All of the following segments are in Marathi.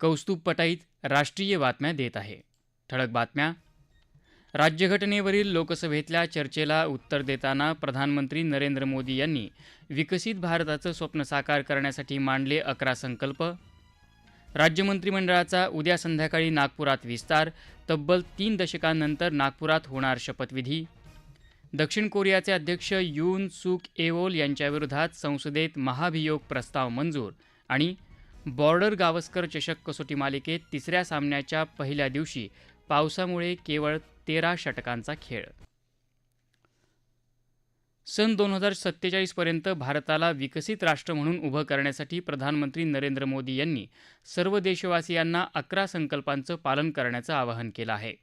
कौस्तुभ पटाईत राष्ट्रीय बातम्या देत आहे. ठळक बातम्या. राज्यघटनेवरील लोकसभेतल्या चर्चेला उत्तर देताना प्रधानमंत्री नरेंद्र मोदी यांनी विकसित भारताचं स्वप्न साकार करण्यासाठी मांडले अकरा संकल्प. राज्य मंत्रिमंडळाचा उद्या संध्याकाळी नागपुरात विस्तार तब्बल तीन दशकांनंतर नागपुरात होणार शपथविधी. दक्षिण कोरियाचे अध्यक्ष यून सुक एओल यांच्याविरोधात संसदेत महाभियोग प्रस्ताव मंजूर आणि बॉर्डर गावस्कर चषक कसोटी मालिकेत तिसऱ्या सामन्याच्या पहिल्या दिवशी पावसामुळे केवळ तेरा षटकांचा खेळ. सन दोन हजार सत्तेचाळीसपर्यंत भारताला विकसित राष्ट्र म्हणून उभं करण्यासाठी प्रधानमंत्री नरेंद्र मोदी यांनी सर्व देशवासियांना अकरा संकल्पांचं पालन करण्याचं आवाहन केलं आहे.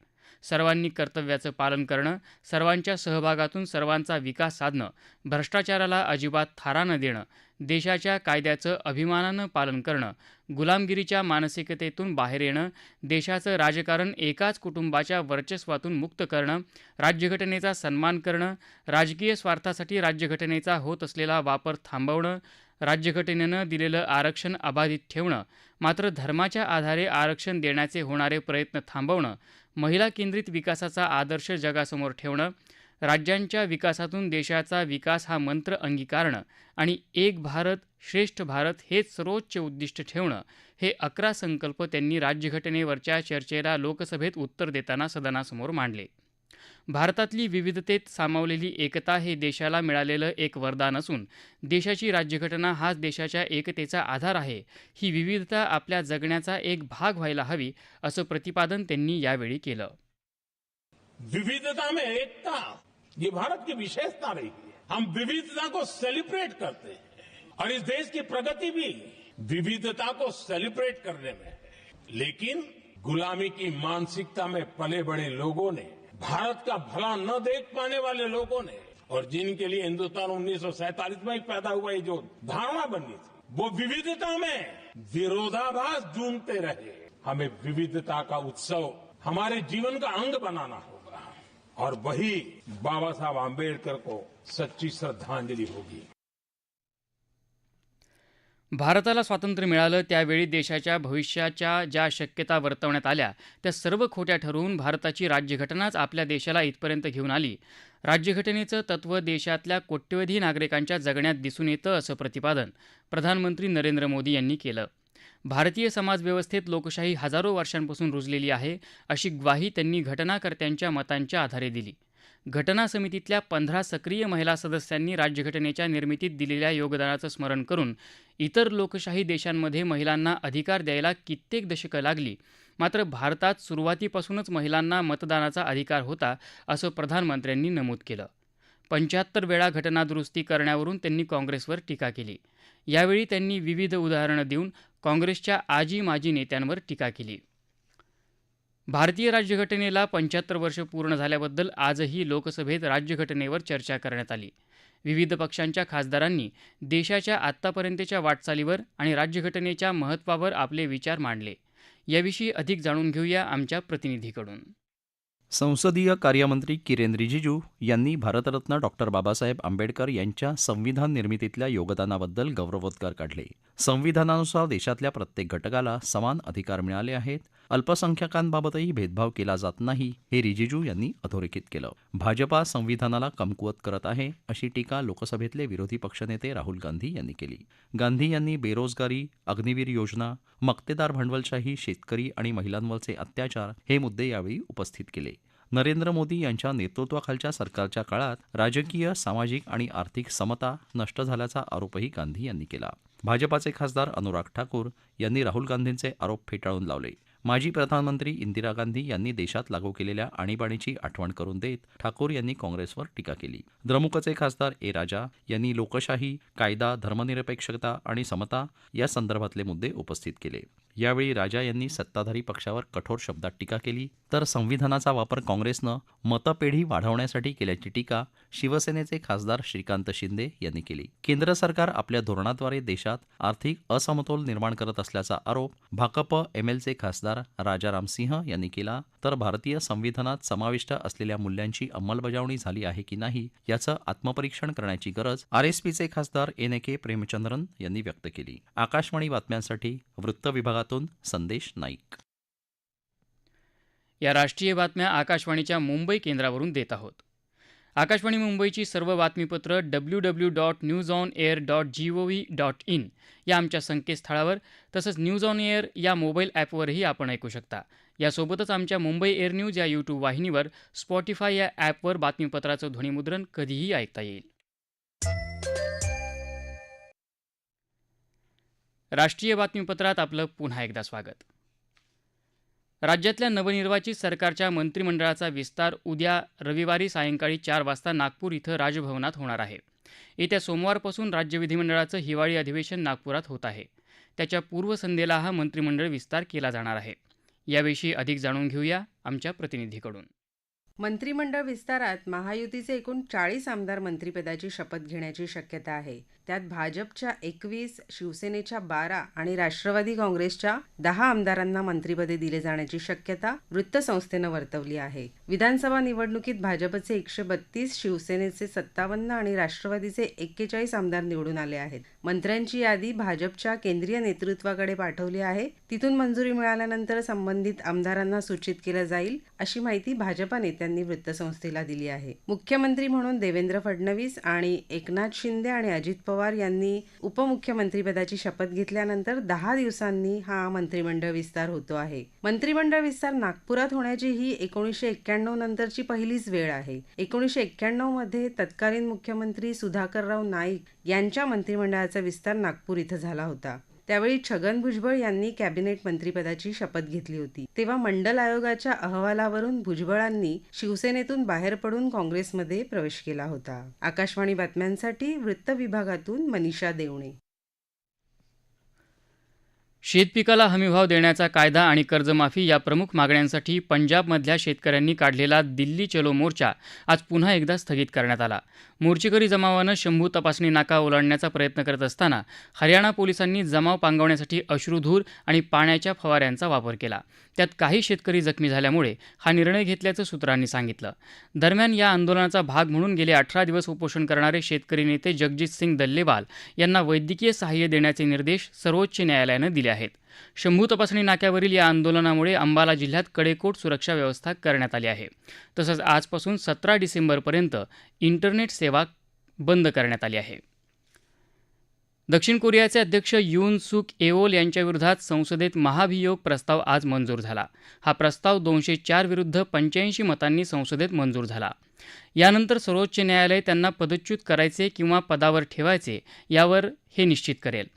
सर्वांनी कर्तव्याचं पालन करणं सर्वांच्या सहभागातून सर्वांचा विकास साधणं भ्रष्टाचाराला अजिबात थारा न देणं देशाच्या कायद्याचं अभिमानानं पालन करणं गुलामगिरीच्या मानसिकतेतून बाहेर येणं देशाचं राजकारण एकाच कुटुंबाच्या वर्चस्वातून मुक्त करणं राज्यघटनेचा सन्मान करणं राजकीय स्वार्थासाठी राज्यघटनेचा होत असलेला वापर थांबवणं राज्यघटनेनं दिलेलं आरक्षण अबाधित ठेवणं मात्र धर्माच्या आधारे आरक्षण देण्याचे होणारे प्रयत्न थांबवणं महिला केंद्रित विकासाचा आदर्श जगासमोर ठेवणं राज्यांच्या विकासातून देशाचा विकास हा मंत्र अंगीकारणं आणि एक भारत श्रेष्ठ भारत हेच सर्वोच्च उद्दिष्ट ठेवणं हे अकरा संकल्प त्यांनी राज्यघटनेवरच्या चर्चेला लोकसभेत उत्तर देताना सदनासमोर मांडले. भारतातली विविधतेत सामावलेली एकता हे देशाला मिळालेलं एक वरदान असून देशाची राज्यघटना हाच देशाच्या एकतेचा आधार आहे. ही विविधता आपल्या जगण्याचा एक भाग व्हायला हवी असं प्रतिपादन त्यांनी यावेळी केलं. विविधता में एकता ये भारत की विशेषता रही है। हम विविधता को सेलिब्रेट करते हैं। और इस देश की प्रगति भी विविधता को सेलिब्रेट करने में लेकिन गुलामी की मानसिकता में पले बड़े लोगों ने भारत का भला न देख पाने वाले लोगों ने और जिनके लिए हिंदुस्तान उन्नीस में पैदा हुआ, ये जो धारणा बनी थी, वो विविधता में विरोधाभास ढूंढते रहे। हमें विविधता का उत्सव, हमारे जीवन का अंग बनाना होगा। और वही बाबा साहब आम्बेडकर को सच्ची श्रद्धांजलि होगी। भारताला स्वातंत्र्य मिळालं त्यावेळी देशाच्या भविष्याच्या ज्या शक्यता वर्तवण्यात आल्या त्या सर्व खोट्या ठरवून भारताची राज्यघटनाच आपल्या देशाला इथपर्यंत घेऊन आली. राज्यघटनेचं तत्व देशातल्या कोट्यवधी नागरिकांच्या जगण्यात दिसून येतं असं प्रतिपादन प्रधानमंत्री नरेंद्र मोदी यांनी केलं. भारतीय समाजव्यवस्थेत लोकशाही हजारो वर्षांपासून रुजलेली आहे अशी ग्वाही त्यांनी घटनाकर्त्यांच्या मतांच्या आधारे दिली. घटना समितीतल्या पंधरा सक्रिय महिला सदस्यांनी राज्यघटनेच्या निर्मितीत दिलेल्या योगदानाचं स्मरण करून इतर लोकशाही देशांमध्ये महिलांना अधिकार द्यायला कित्येक दशकं लागली. मात्र भारतात सुरुवातीपासूनच महिलांना मतदानाचा अधिकार होता असं प्रधानमंत्र्यांनी नमूद केलं. पंच्याहत्तर वेळा घटनादुरुस्ती करण्यावरून त्यांनी काँग्रेसवर टीका केली. यावेळी त्यांनी विविध उदाहरणं देऊन काँग्रेसच्या आजी माजी नेत्यांवर टीका केली. भारतीय राज्यघटनेला पंच्याहत्तर वर्ष पूर्ण झाल्याबद्दल आजही लोकसभेत राज्यघटनेवर चर्चा करण्यात आली. विविध पक्षांच्या खासदारांनी देशाच्या आत्तापर्यंतच्या वाटचालीवर आणि राज्यघटनेच्या महत्त्वावर आपले विचार मांडले. याविषयी अधिक जाणून घेऊया आमच्या प्रतिनिधीकडून. संसदीय कार्यमंत्री किरेन रिजिजू यांनी भारतरत्न डॉक्टर बाबासाहेब आंबेडकर यांच्या संविधान निर्मितीतल्या योगदानाबद्दल गौरवोद्गार काढले. संविधानानुसार देशातल्या प्रत्येक घटकाला समान अधिकार मिळाले आहेत अल्पसंख्याकांबाबतही भेदभाव केला जात नाही हे रिजिजू यांनी अधोरेखित केलं. भाजपा संविधानाला कमकुवत करत आहे अशी टीका लोकसभेतले विरोधी पक्षनेते राहुल गांधी यांनी केली. गांधी यांनी बेरोजगारी अग्निवीर योजना मक्तेदार भांडवलशाही शेतकरी आणि महिलांवरचे अत्याचार हे मुद्दे यावेळी उपस्थित केले. नरेंद्र मोदी यांच्या नेतृत्वाखालच्या सरकारच्या काळात राजकीय सामाजिक आणि आर्थिक समता नष्ट झाल्याचा आरोपही गांधी यांनी केला. भाजपाचे खासदार अनुराग ठाकूर यांनी राहुल गांधींचे आरोप फेटाळून लावले. माजी प्रधानमंत्री इंदिरा गांधी यांनी देशात लागू केलेल्या आणीबाणीची आठवण करून देत ठाकूर यांनी काँग्रेसवर टीका केली. द्रमुकचे खासदार ए. राजा यांनी लोकशाही कायदा धर्मनिरपेक्षता आणि समता या संदर्भातले मुद्दे उपस्थित केले. यावेळी राजा यांनी सत्ताधारी पक्षावर कठोर शब्दात टीका केली. तर संविधानाचा वापर काँग्रेसनं मतपेढी वाढवण्यासाठी केल्याची टीका शिवसेनेचे खासदार श्रीकांत शिंदे यांनी केली. केंद्र सरकार आपल्या धोरणाद्वारे देशात आर्थिक असमतोल निर्माण करत असल्याचा आरोप भाकप एमएलचे खासदार खासदार राजाराम सिंह यांनी केला. तर भारतीय संविधानात समाविष्ट असलेल्या मूल्यांची अंमलबजावणी झाली आहे की नाही याचं आत्मपरीक्षण करण्याची गरज आरएसपीचे खासदार एन ए के प्रेमचंद्रन यांनी व्यक्त केली. आकाशवाणी बातम्यांसाठी वृत्त विभागातून संदेश नाईक. या राष्ट्रीय बातम्या आकाशवाणीच्या मुंबई केंद्रावरून देत आहोत. आकाशवाणी मुंबईची सर्व बातमीपत्र W W dot news on air dot G O V dot in या आमच्या संकेतस्थळावर तसंच न्यूज ऑन एअर या मोबाईल ॲपवरही आपण ऐकू शकता. यासोबतच आमच्या मुंबई एअर न्यूज या यूट्यूब वाहिनीवर स्पॉटीफाय या ॲपवर बातमीपत्राचं ध्वनिमुद्रण कधीही ऐकता येईल. राष्ट्रीय बातमीपत्रात आपलं पुन्हा एकदा स्वागत. राज्यातल्या नवनिर्वाचित सरकारच्या मंत्रिमंडळाचा विस्तार उद्या रविवारी सायंकाळी चार वाजता नागपूर इथं राजभवनात होणार आहे. येत्या सोमवारपासून राज्य विधिमंडळाचं हिवाळी अधिवेशन नागपुरात होत आहे. त्याच्या पूर्वसंध्येला हा मंत्रिमंडळ विस्तार केला जाणार आहे. याविषयी अधिक जाणून घेऊया आमच्या प्रतिनिधीकडून. मंत्रिमंडळ विस्तारात महायुतीचे एकूण चाळीस आमदार मंत्रिपदाची शपथ घेण्याची शक्यता आहे. त्यात भाजपच्या एकवीस शिवसेनेच्या बारा आणि राष्ट्रवादी काँग्रेसच्या दहा आमदारांना मंत्रिपदे दिले जाण्याची शक्यता वृत्तसंस्थेनं वर्तवली आहे. विधानसभा निवडणुकीत भाजपचे एकशे बत्तीस शिवसेनेचे सत्तावन्न आणि राष्ट्रवादीचे एक्केचाळीस आमदार निवडून आले आहेत. मंत्र्यांची यादी भाजपच्या केंद्रीय नेतृत्वाकडे पाठवली आहे. तिथून मंजुरी मिळाल्यानंतर संबंधित आमदारांना सूचित केलं जाईल अशी माहिती भाजपा नेत्यांनी वृत्तसंस्थेला दिली आहे. मुख्यमंत्री म्हणून देवेंद्र फडणवीस आणि एकनाथ शिंदे आणि अजित पवार यांनी उपमुख्यमंत्रीपदाची शपथ घेतल्यानंतर दहा दिवसांनी हा मंत्रिमंडळ विस्तार होतो आहे. मंत्रिमंडळ विस्तार नागपुरात होण्याची ही एकोणीसशे एक्क्याण्णव नंतरची पहिलीच वेळ आहे. एकोणीसशे एक्क्याण्णवमध्ये तत्कालीन मुख्यमंत्री सुधाकरराव नाईक यांच्या मंत्रिमंडळाचा विस्तार नागपूर इथं झाला होता. त्यावेळी छगन भुजबळ यांनी कॅबिनेट मंत्रीपदाची शपथ घेतली होती. तेव्हा मंडल आयोगाच्या अहवालावरून भुजबळांनी शिवसेनेतून बाहेर पडून काँग्रेसमध्ये प्रवेश केला होता. आकाशवाणी बातम्यांसाठी वृत्त विभागातून मनीषा देवणे. शेतपिकाला हमीभाव देण्याचा कायदा आणि कर्जमाफी या प्रमुख मागण्यांसाठी पंजाबमधल्या शेतकऱ्यांनी काढलेला दिल्ली चलो मोर्चा आज पुन्हा एकदा स्थगित करण्यात आला. मोर्चेकरी जमावानं शंभू तपासणी नाका ओलांडण्याचा प्रयत्न करत असताना हरियाणा पोलिसांनी जमाव पांगवण्यासाठी अश्रुधूर आणि पाण्याच्या फवाऱ्यांचा वापर केला. त्यात काही शेतकरी जखमी झाल्यामुळे हा निर्णय घेतल्याचं सूत्रांनी सांगितलं. दरम्यान या आंदोलनाचा भाग म्हणून गेले अठरा दिवस उपोषण करणारे शेतकरी नेते जगजित सिंग दल्लेवाल यांना वैद्यकीय सहाय्य देण्याचे निर्देश सर्वोच्च न्यायालयानं दिले आहेत. शंभू तपासणी नाक्यावरील या आंदोलनामुळे अंबाला जिल्ह्यात कडेकोट सुरक्षा व्यवस्था करण्यात आली आहे. तसंच आजपासून सतरा डिसेंबरपर्यंत इंटरनेट सेवा बंद करण्यात आली आहे. दक्षिण कोरियाचे अध्यक्ष युन सुक एओल यांच्याविरोधात संसदेत महाभियोग प्रस्ताव आज मंजूर झाला. हा प्रस्ताव दोनशे चार विरुद्ध पंच्याऐंशी मतांनी संसदेत मंजूर झाला. यानंतर सर्वोच्च न्यायालय त्यांना पदच्युत करायचे किंवा पदावर ठेवायचे यावर हे निश्चित करेल.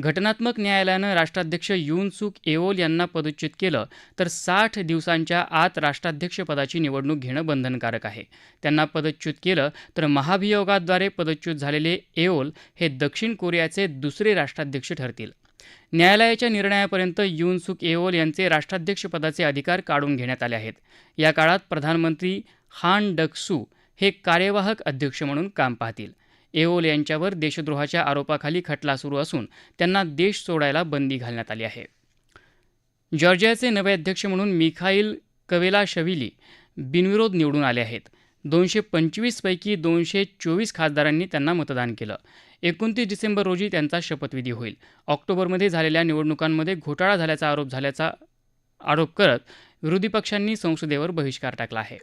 घटनात्मक न्यायालयानं राष्ट्राध्यक्ष युन सुक एओल यांना पदच्युत केलं तर साठ दिवसांच्या आत राष्ट्राध्यक्षपदाची निवडणूक घेणं बंधनकारक आहे. त्यांना पदच्युत केलं तर महाभियोगाद्वारे पदच्युत झालेले एओल हे दक्षिण कोरियाचे दुसरे राष्ट्राध्यक्ष ठरतील. न्यायालयाच्या निर्णयापर्यंत युन सुक एओल यांचे राष्ट्राध्यक्षपदाचे अधिकार काढून घेण्यात आले आहेत. या काळात प्रधानमंत्री हान डक्सू हे कार्यवाहक अध्यक्ष म्हणून काम पाहतील. एओल यांच्यावर देशद्रोहाच्या आरोपाखाली खटला सुरू असून त्यांना देश सोडायला बंदी घालण्यात आली आहे. जॉर्जियाचे नवे अध्यक्ष म्हणून मिखाईल कवेलाशविली बिनविरोध निवडून आले आहेत. दोनशे पंचवीसपैकी दोनशे चोवीस खासदारांनी त्यांना मतदान केलं. एकोणतीस डिसेंबर रोजी त्यांचा शपथविधी होईल. ऑक्टोबरमध्ये झालेल्या निवडणुकांमध्ये घोटाळा झाल्याचा आरोप झाल्याचा आरोप करत विरोधी पक्षांनी संसदेवर बहिष्कार टाकला आहे.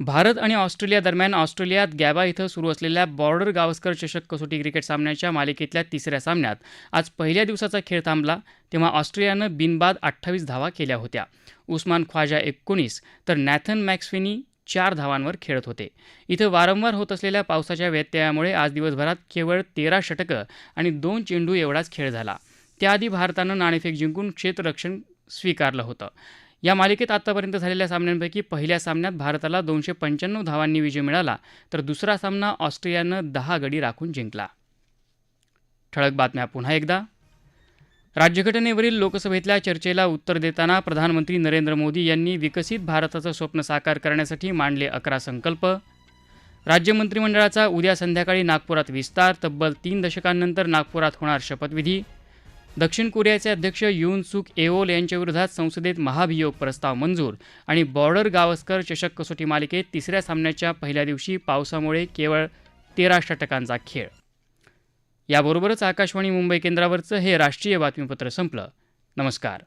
भारत आणि ऑस्ट्रेलिया दरम्यान ऑस्ट्रेलियात गॅबा इथं सुरू असलेल्या बॉर्डर गावस्कर चषक कसोटी क्रिकेट सामन्याच्या मालिकेतल्या तिसऱ्या सामन्यात आज पहिल्या दिवसाचा खेळ थांबला तेव्हा ऑस्ट्रेलियानं बिनबाद अठ्ठावीस धावा केल्या होत्या. उस्मान ख्वाजा एकोणीस तर नॅथन मॅक्सफिनी चार धावांवर खेळत होते. इथं वारंवार होत असलेल्या पावसाच्या व्यत्ययामुळे आज दिवसभरात केवळ तेरा षटकं आणि दोन चेंडू एवढाच खेळ झाला. त्याआधी भारतानं नाणेफेक जिंकून क्षेत्ररक्षण स्वीकारलं होतं. या मालिकेत आतापर्यंत झालेल्या सामन्यांपैकी पहिल्या सामन्यात भारताला दोनशे पंच्याण्णव धावांनी विजय मिळाला तर दुसरा सामना ऑस्ट्रेलियानं दहा गडी राखून जिंकला. ठळक बातम्या पुन्हा एकदा. राज्यघटनेवरील लोकसभेतल्या चर्चेला उत्तर देताना प्रधानमंत्री नरेंद्र मोदी यांनी विकसित भारताचं स्वप्न साकार करण्यासाठी मांडले अकरा संकल्प. राज्य मंत्रिमंडळाचा उद्या संध्याकाळी नागपुरात विस्तार तब्बल तीन दशकांनंतर नागपुरात होणार शपथविधी. दक्षिण कोरियाचे अध्यक्ष युन सुक एओल यांच्याविरोधात संसदेत महाभियोग प्रस्ताव मंजूर आणि बॉर्डर गावस्कर चषक कसोटी मालिकेत तिसऱ्या सामन्याच्या पहिल्या दिवशी पावसामुळे केवळ तेरा षटकांचा खेळ. याबरोबरच आकाशवाणी मुंबई केंद्रावरचं हे राष्ट्रीय बातमीपत्र संपलं. नमस्कार.